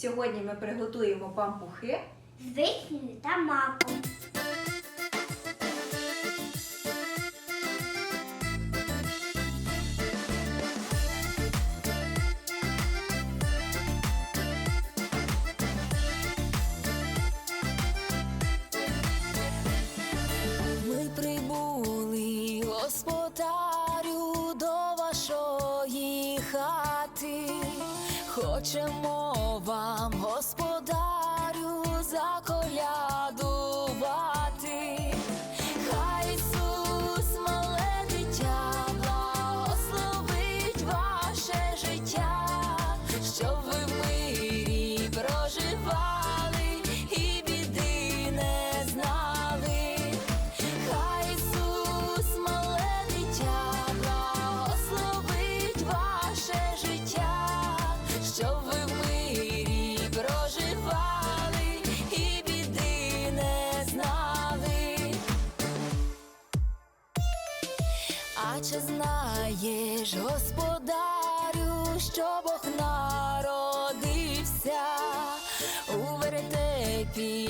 Сьогодні ми приготуємо пампухи з вишнею та маком. Прибули, господарю, до вашої хати. Хочемо. А чи знаєш, господарю, що Бог народився у веретепі?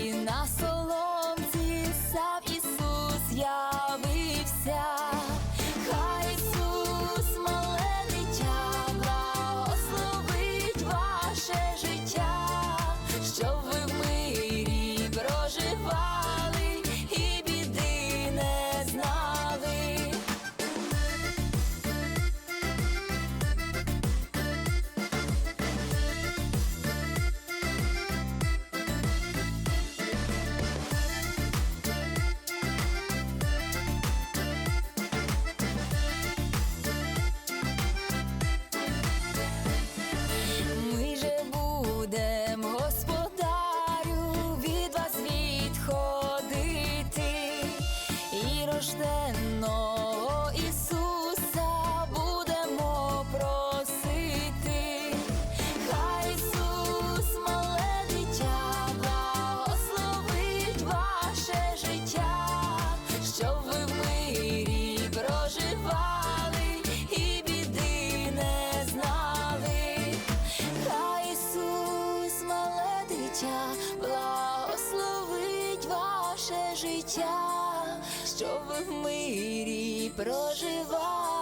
життя, благословить ваше життя, щоб ви в мирі проживали.